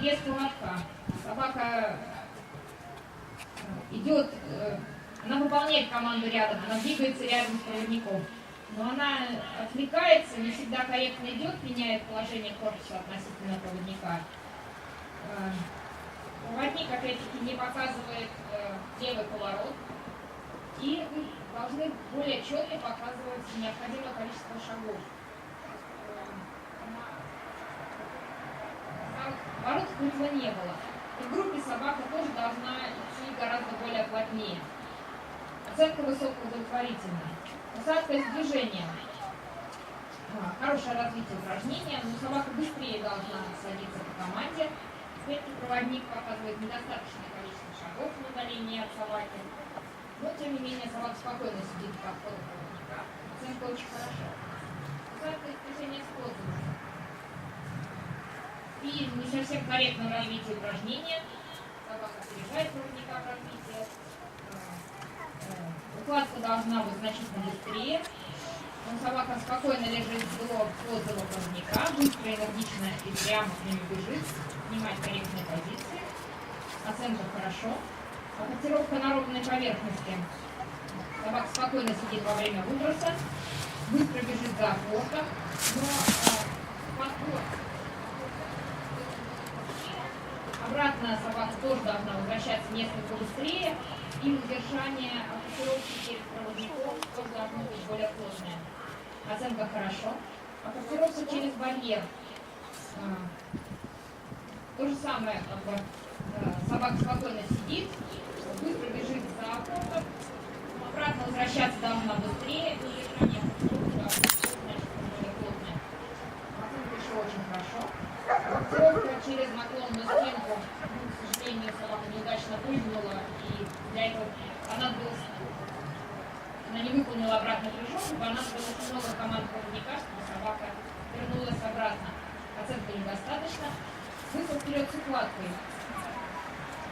без поводка. Собака э, идет, э, она выполняет команду рядом, она двигается рядом с проводником. Но она отвлекается, не всегда корректно идет, меняет положение корпуса относительно проводника. Э, Проводник, опять-таки, не показывает левый поворот. И должны более четко показывать необходимое количество шагов. Смысла не было. И в группе собака тоже должна идти гораздо более плотнее. Оценка высокоудовлетворительная. Посадка с движением. А, Хорошее развитие упражнения, но собака быстрее должна садиться по команде. Опять-таки проводник показывает недостаточное количество шагов на удалении от собаки. Но, тем не менее, собака спокойно сидит по входу проводника. Оценка очень хорошая. Посадка движение с козырем. И не совсем корректное развитие упражнения. Собака опережает проводника в развитии. А, э, Укладка должна быть значительно быстрее. Но собака спокойно лежит до позора проводника, быстро, энергично и прямо к нему бежит, снимать корректные позиции. Оценка хорошо. Фокусировка на ровной поверхности. Собака спокойно сидит во время выброса, быстро бежит за опортом, но э, Обратно собака тоже должна возвращаться несколько быстрее, и удержание фокусировки перед проводником тоже должно быть более плотное. Оценка хорошо. А фокусировка через барьер. А, То же самое, как э, собака спокойно сидит, быстро бежит за опортом, обратно возвращаться должна быстрее, и удержание фокусировки должно быть значительно более плотное. Оценка еще очень хорошо. Фокусировка через наклонную стенку, к сожалению, собака неудачно прыгнула, и для этого понадобилось, она не выполнила обратный прыжок, и понадобилось много команд проводника, чтобы собака вернулась обратно. Оценка недостаточно. Выход вперед с укладкой.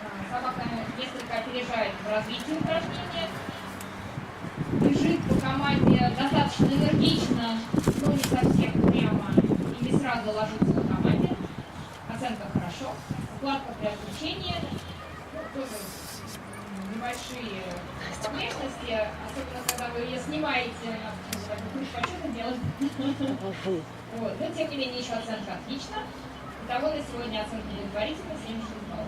А, Собака несколько опережает в развитии упражнения, бежит по команде достаточно энергично, но не совсем прямо и не сразу ложится по команде. Оценка хорошо. Укладка при отключении. Ну, тоже м, небольшие погрешности, особенно когда вы ее снимаете, почетно делать. Вот. Но тем не менее еще оценка отлично. Итого на сегодня оценка удовлетворительна 76 баллов.